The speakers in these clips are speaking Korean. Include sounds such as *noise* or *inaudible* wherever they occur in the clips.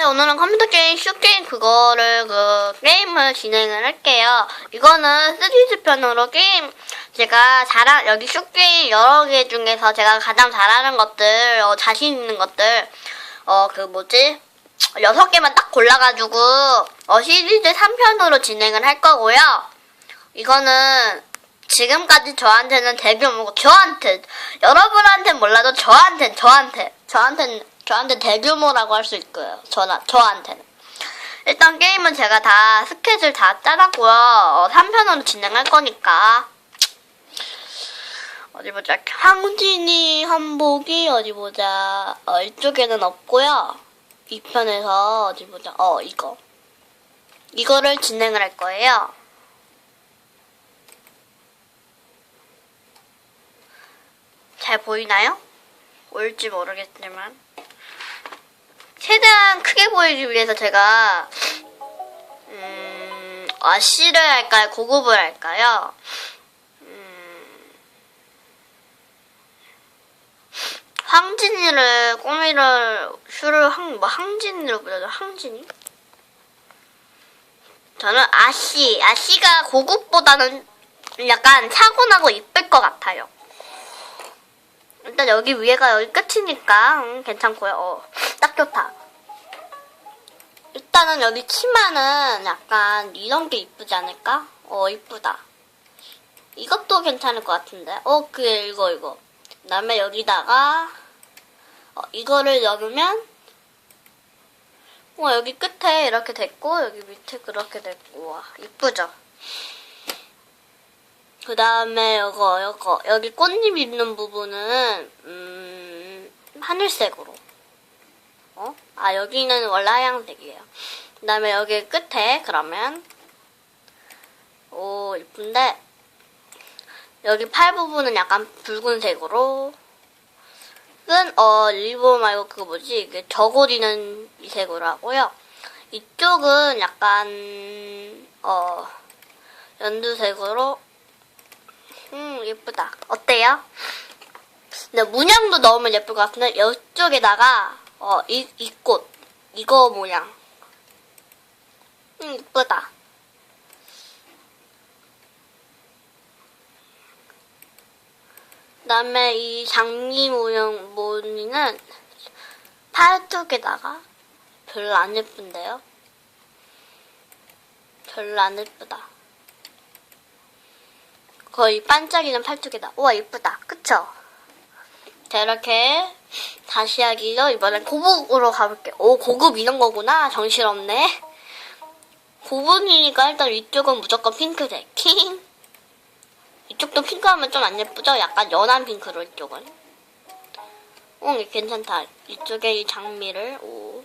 네, 오늘은 컴퓨터 게임 슈게임 그거를 그 게임을 진행을 할게요. 이거는 3D 편으로 게임 제가 잘한 여기 슈게임 여러 개 중에서 제가 가장 잘하는 것들 어, 자신 있는 것들 어 그 뭐지 여섯 개만 딱 골라가지고 어, 시리즈 3편으로 진행을 할 거고요. 이거는 지금까지 저한테는 대규모고 저한테 여러분한테 몰라도 저한테 저한테 저한테 저한테 대규모라고 할 수 있고요. 저나 저한테는 일단 게임은 제가 다 스케줄 다 짜놨고요. 어, 3편으로 진행할 거니까 어디 보자. 황진이 한복이 어디 보자. 어, 이쪽에는 없고요. 2편에서 어디 보자. 어 이거 이거를 진행을 할 거예요. 잘 보이나요? 올지 모르겠지만 최대한 크게 보이기 위해서 제가 음, 아씨를 할까요? 고급을 할까요? 음, 황진이를 꾸미를 슈를 황, 뭐 황진이로 불러도 황진이? 저는 아씨, 아씨가 고급보다는 약간 차분하고 이쁠 것 같아요. 일단 여기 위에가 여기 끝이니까 음, 괜찮고요. 어, 딱 좋다. 일단은 여기 치마는 약간 이런 게 이쁘지 않을까? 어 이쁘다. 이것도 괜찮을 것 같은데. 어 그게 이거 이거. 그다음에 여기다가 어, 이거를 넣으면 와 여기 끝에 이렇게 됐고 여기 밑에 그렇게 됐고 와 이쁘죠? 그 다음에 요거, 요거, 여기 꽃잎 있는 부분은, 음, 하늘색으로. 어? 아, 여기는 원래 하얀색이에요. 그 다음에 여기 끝에, 그러면, 오, 이쁜데, 여기 팔 부분은 약간 붉은색으로, 끈, 어, 리본 말고 그거 뭐지, 이게 저고리는 이 색으로 하고요. 이쪽은 약간, 어, 연두색으로, 음, 예쁘다. 어때요? 근데 문양도 넣으면 예쁠 것 같은데, 이쪽에다가, 어, 이, 이 꽃. 이거 모양. 음, 예쁘다. 그 다음에 이 장미 모양 무늬는 팔 쪽에다가 별로 안 예쁜데요? 별로 안 예쁘다. 거의 반짝이는 팔뚝이다. 우와 이쁘다. 그쵸? 자 이렇게 다시 하기로 이번엔 고급으로 가볼게요. 오 고급 이런 거구나. 정신없네. 고급이니까 일단 이쪽은 무조건 핑크색. 킹. 이쪽도 핑크하면 좀 안 예쁘죠? 약간 연한 핑크로 이쪽은. 응 어, 괜찮다. 이쪽에 이 장미를 오.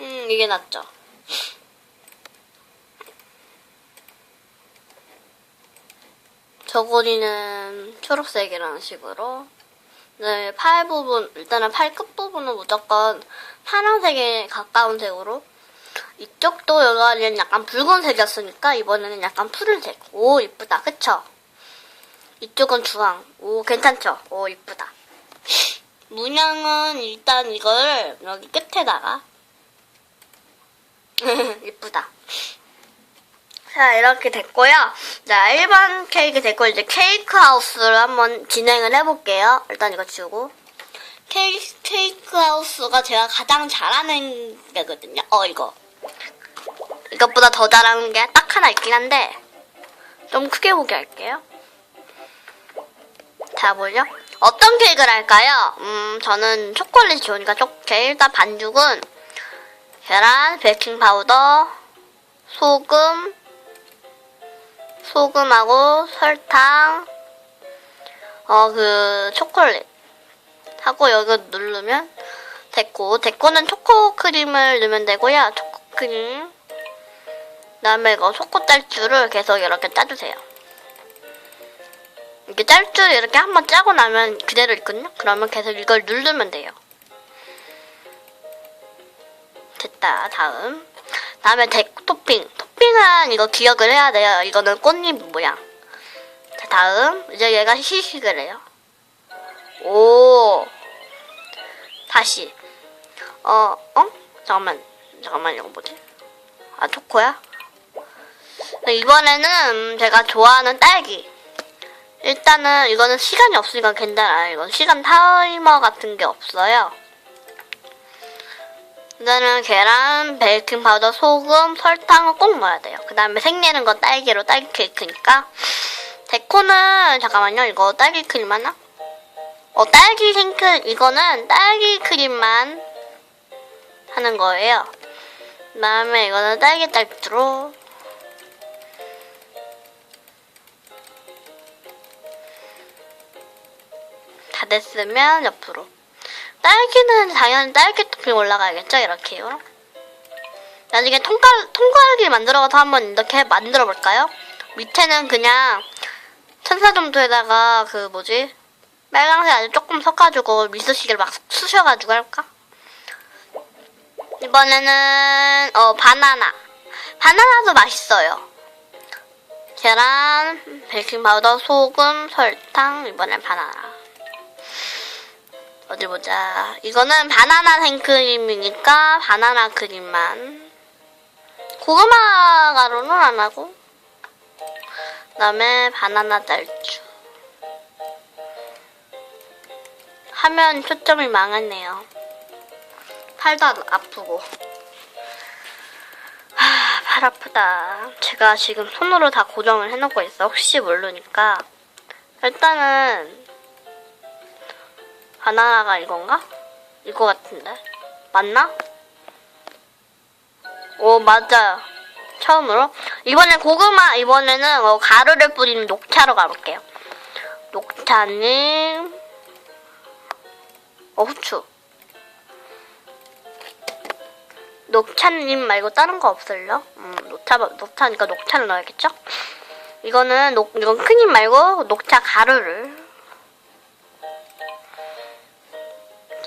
음, 이게 낫죠. 저고리는 초록색 이라는 식으로. 네, 팔 부분, 일단은 팔 끝 부분은 무조건 파란색에 가까운 색으로. 이쪽도 여기는 약간 붉은색이었으니까 이번에는 약간 푸른색. 오, 이쁘다. 그쵸? 이쪽은 주황. 오, 괜찮죠? 오, 이쁘다. *laughs* 문양은 일단 이걸 여기 끝에다가 이쁘다. 자, 이렇게 됐고요. 자, 1번 케이크 됐고, 이제 케이크 하우스를 한번 진행을 해볼게요. 일단 이거 지우고. 케이크, 케이크 하우스가 제가 가장 잘하는 게거든요. 어, 이거. 이것보다 더 잘하는 게 딱 하나 있긴 한데, 좀 크게 보게 할게요. 자, 보죠? 어떤 케이크를 할까요? 음, 저는 초콜릿이 좋으니까 초케 일단 반죽은 계란, 베이킹 파우더, 소금, 소금하고 설탕, 어, 그, 초콜릿. 하고 여기 누르면 됐고, 됐고는 초코크림을 넣으면 되고요. 초코크림. 그 다음에 이거 초코딸주를 계속 이렇게 짜주세요. 이렇게 짤줄 이렇게 한번 짜고 나면 그대로 있거든요? 그러면 계속 이걸 누르면 돼요. 됐다. 다음. 다음에 데, 토핑. 토핑은 이거 기억을 해야 돼요. 이거는 꽃잎 모양. 다음 이제 얘가 시식을 해요. 오 다시 어 어? 잠깐만 잠깐만 이거 뭐지? 아 초코야? 네, 이번에는 제가 좋아하는 딸기. 일단은 이거는 시간이 없으니까 괜찮아요. 이건 시간 타이머 같은 게 없어요. 일단은 계란, 베이킹 파우더, 소금, 설탕을 꼭 넣어야 돼요. 그 다음에 생내는 건 딸기로 딸기 케이크니까. 데코는 잠깐만요. 이거 딸기 크림 하나? 어 딸기 생크 이거는 딸기 크림만 하는 거예요. 그 다음에 이거는 딸기 딸기로 다 됐으면 옆으로. 딸기는 당연히 딸기 토핑 올라가야겠죠? 이렇게요. 나중에 통갈, 통갈기 만들어가서 한번 이렇게 만들어 볼까요? 밑에는 그냥 천사 정도에다가 그 뭐지? 빨강색 아주 조금 섞어가지고 미소시개를 막 쑤셔가지고 할까? 이번에는 어 바나나. 바나나도 맛있어요. 계란, 베이킹 파우더, 소금, 설탕, 이번엔 바나나. 어디 보자. 이거는 바나나 생크림이니까 바나나 크림만. 고구마 가루는 안 하고. 그 다음에 바나나 딸주. 하면 초점이 망했네요. 팔도 아- 아프고. 하, 팔 아프다. 제가 지금 손으로 다 고정을 해놓고 있어. 혹시 모르니까. 일단은 바나나가 이건가? 이거 같은데. 맞나? 오, 맞아요. 처음으로. 이번엔 고구마, 이번에는 어, 가루를 뿌리는 녹차로 가볼게요. 녹차는, 어, 후추. 녹차님 말고 다른 거 없을려? 음, 녹차, 녹차니까 녹차를 넣어야겠죠? 이거는 녹, 이건 크림 말고 녹차 가루를.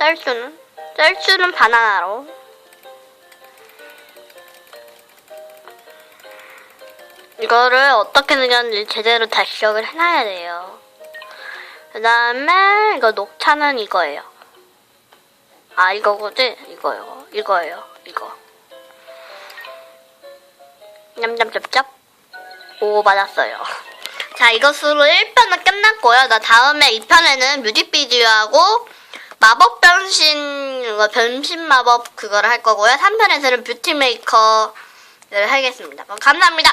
짤주는? 짤주는 바나나로. 이거를 어떻게 생겼는지 제대로 다 기억을 해놔야 돼요. 그 다음에 이거 녹차는 이거예요. 아 이거거지? 이거요. 이거예요. 이거. 냠냠짭짭. 오 맞았어요. *laughs* 자 이것으로 1편은 끝났고요. 나 다음에 2편에는 뮤직비디오하고 마법 변신 변신 마법 그거를 할 거고요. 3편에서는 뷰티 메이커를 하겠습니다. 감사합니다.